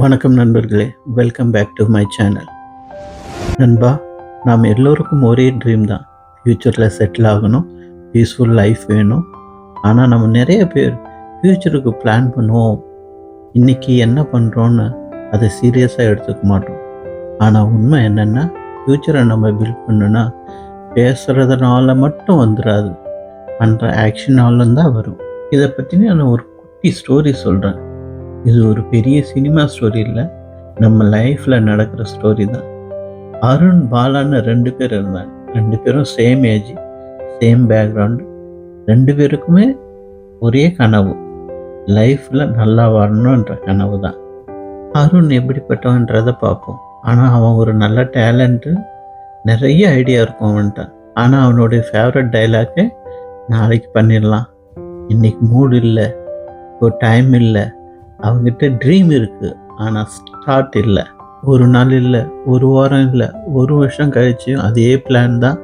வணக்கம் நண்பர்களே. Welcome back to my channel நண்பா நாம் எல்லோருக்கும் ஒரே ட்ரீம் தான். ஃப்யூச்சரில் செட்டில் ஆகணும். பீஸ்ஃபுல் லைஃப் வேணும். ஆனால் நம்ம நிறைய பேர் ஃப்யூச்சருக்கு பிளான் பண்ணுவோம். இன்றைக்கி என்ன பண்ணுறோன்னு அதை சீரியஸாக எடுத்துக்க மாட்டோம். ஆனால் உண்மை என்னென்னா ஃப்யூச்சரை நம்ம பில்ட் பண்ணுனா பேசுகிறதுனால மட்டும் வந்துடாது பண்ணுற ஆக்ஷனாலும் தான் வரும். இதை பற்றின நான் ஒரு குட்டி ஸ்டோரி சொல்கிறேன் இது ஒரு பெரிய சினிமா ஸ்டோரி இல்லை. நம்ம லைஃப்பில் நடக்கிற ஸ்டோரி தான். அருண் பாலான்னு ரெண்டு பேர் இருந்தாங்க. ரெண்டு பேரும் சேம் ஏஜ் சேம் பேக்ரவுண்டு ரெண்டு பேருக்குமே ஒரே கனவு. லைஃப்பில் நல்லா வரணுன்ற கனவு தான். அருண் எப்படிப்பட்டவன்றதை பார்ப்போம். ஆனால் அவன் ஒரு நல்ல டேலண்ட்டு நிறைய ஐடியா இருக்கும் அவன்கிட்ட. ஆனால் அவனுடைய ஃபேவரட் டைலாக்கு நாளைக்கு பண்ணிடலாம். இன்றைக்கி மூடு இல்லை. இப்போ டைம் இல்லை. அவங்ககிட்ட ட்ரீம் இருக்குது ஆனால் ஸ்டார்ட் இல்லை. ஒரு நாள் இல்லை ஒரு வாரம் இல்லை ஒரு வருஷம் கழிச்சியும் அதே பிளான் தான்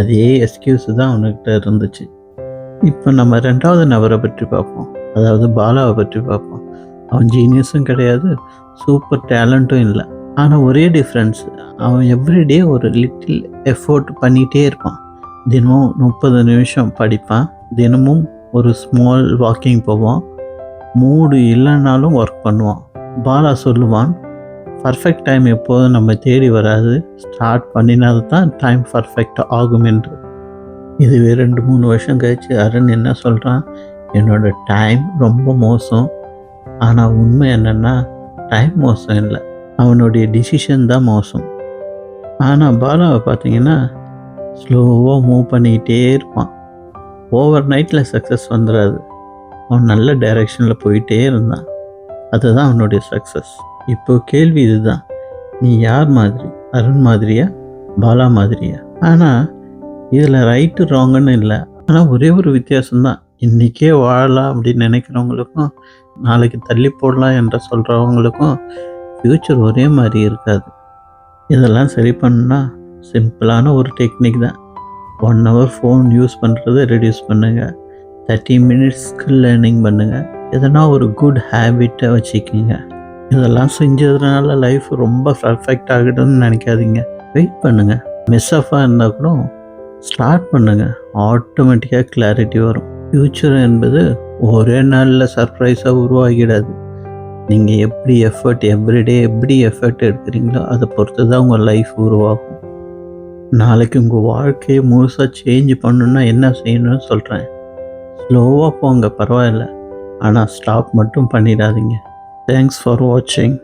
அதே எக்ஸ்கியூஸ் தான் அவனுக்கிட்ட இருந்துச்சு. இப்போ நம்ம ரெண்டாவது நபரை பற்றி பார்ப்போம். அதாவது பாலாவை பற்றி பார்ப்போம். அவன் ஜீனியஸும் கிடையாது சூப்பர் டேலண்ட்டும் இல்லை. ஆனால் ஒரே டிஃப்ரென்ஸ் அவன் எவ்ரிடே ஒரு லிட்டில் எஃபோர்ட் பண்ணிகிட்டே இருப்பான். தினமும் முப்பது நிமிஷம் படிப்பான். தினமும் ஒரு ஸ்மால் வாக்கிங் போவான். மூடு இல்லைன்னாலும் ஒர்க் பண்ணுவான். பாலா சொல்லுவான் பர்ஃபெக்ட் டைம் எப்போதும் நம்ம தேடி வராது. ஸ்டார்ட் பண்ணினது தான் டைம் பர்ஃபெக்டாக ஆகும் என்று. இதுவே ரெண்டு மூணு வருஷம் கழிச்சு அருண் என்ன சொல்கிறான் என்னோட டைம் ரொம்ப மோசம். ஆனால் உண்மை என்னென்னா டைம் மோசம் இல்லை. அவனுடைய டிசிஷன் தான் மோசம். ஆனால் பாலாவை பார்த்தீங்கன்னா ஸ்லோவாக மூவ் பண்ணிக்கிட்டே இருப்பான். ஓவர் நைட்டில் சக்ஸஸ் வந்துடாது அவன் நல்ல டைரெக்ஷனில் போயிட்டே இருந்தான். அதுதான் அவனுடைய சக்ஸஸ் இப்போ கேள்வி இதுதான். நீ யார் மாதிரி? அருண் மாதிரியா? பாலா மாதிரியா? ஆனால் இதில் ரைட்டு ராங்குன்னு இல்லை. ஆனால் ஒரே ஒரு வித்தியாசம்தான். இன்றைக்கே வாழலாம் அப்படின்னு நினைக்கிறவங்களுக்கும் நாளைக்கு தள்ளி போடலாம் என்று சொல்கிறவங்களுக்கும் ஃப்யூச்சர் ஒரே மாதிரி இருக்காது. இதெல்லாம் சரி பண்ணால் சிம்பிளான ஒரு டெக்னிக் தான். ஒன் ஹவர் ஃபோன் யூஸ் பண்ணுறதை ரெடியூஸ் பண்ணுங்கள் தேர்ட்டி மினிட்ஸ்க்கு லேர்னிங் பண்ணுங்கள் எதனா ஒரு குட் ஹேபிட்டை வச்சுக்கிங்க. இதெல்லாம் செஞ்சதுனால லைஃப் ரொம்ப பர்ஃபெக்ட் ஆகிடும்னு நினைக்காதீங்க. வெயிட் பண்ணுங்கள் மிஸ் ஆஃபாக இருந்தால் கூட ஸ்டார்ட் பண்ணுங்கள் ஆட்டோமேட்டிக்காக கிளாரிட்டி வரும். ஃப்யூச்சர் என்பது ஒரே நாளில் சர்ப்ரைஸாக உருவாகிடாது. நீங்கள் எப்படி எஃபர்ட் எவ்ரிடே எப்படி எஃபர்ட் எடுக்கிறீங்களோ அதை பொறுத்து தான் உங்கள் லைஃப் உருவாகும். நாளைக்கு உங்கள் வாழ்க்கையை முழுசாக சேஞ்ச் பண்ணணுன்னா என்ன செய்யணும்னு சொல்கிறேன் ஸ்லோவாக போங்க பரவாயில்ல. ஆனால் ஸ்டாப் மட்டும் பண்ணிடாதீங்க. தேங்க்ஸ் ஃபார் வாட்சிங்